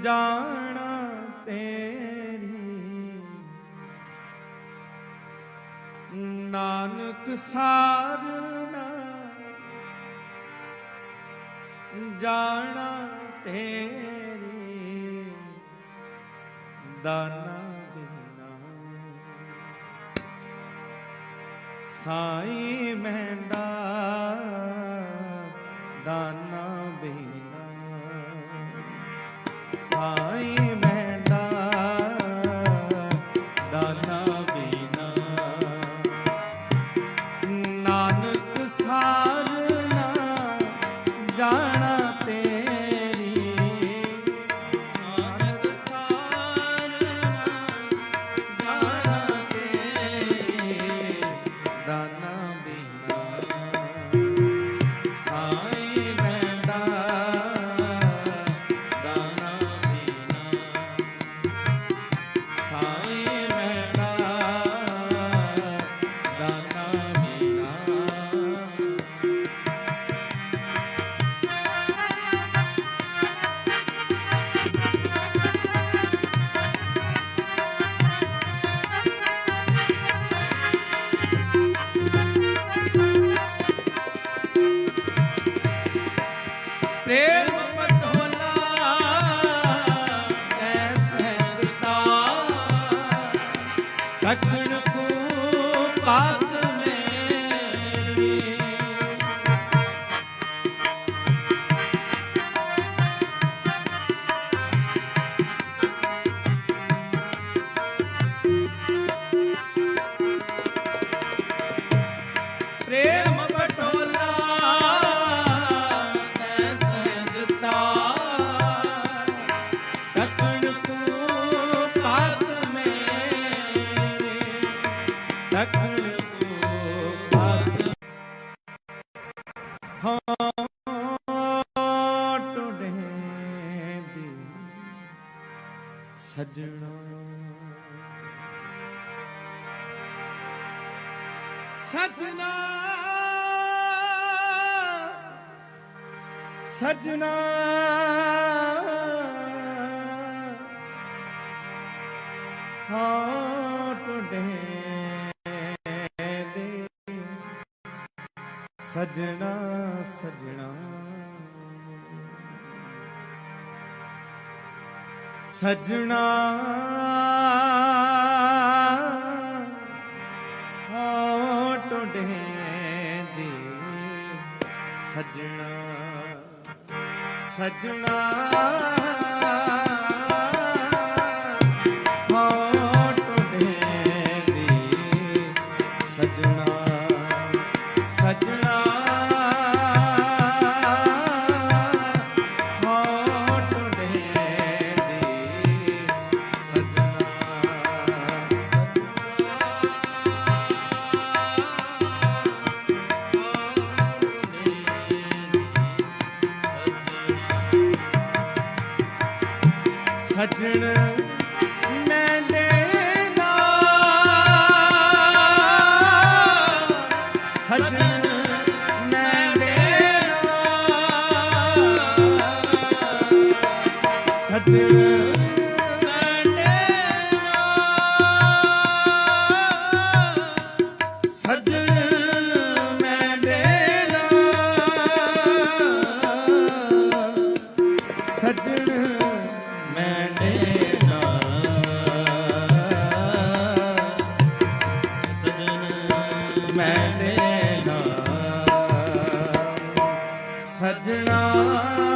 ਜਾਣਾ ਤੇਰੀ। ਨਾਨਕ ਸਾਰਨਾ ਜਾਣਾ ਤੇਰੀ। ਦਾਨਾ ਬਿਨਾ ਸਾਈ ਮਹਿੰਦਾ ਦਾਨਾ ਬਿਨਾ ਸਾਈ ਸਜਣਾ। ਸਜਣਾ। ਸਜਣਾ। ਹਾਂ ਟੁਡੇ ਦੇ। ਸਜਣਾ ਸਜਣਾ। ਸਜਣਾ। ਹੋ ਟੁੰਡੇ ਦੀ ਸਜਣਾ ਸਜਣਾ। ਸਜਣ ਮੈਂ ਦੇਨਾ ਸਜਣ ਮੈਂ ਦੇਨਾ ਸਜਣ ਮੈਂ ਸਜਣਾ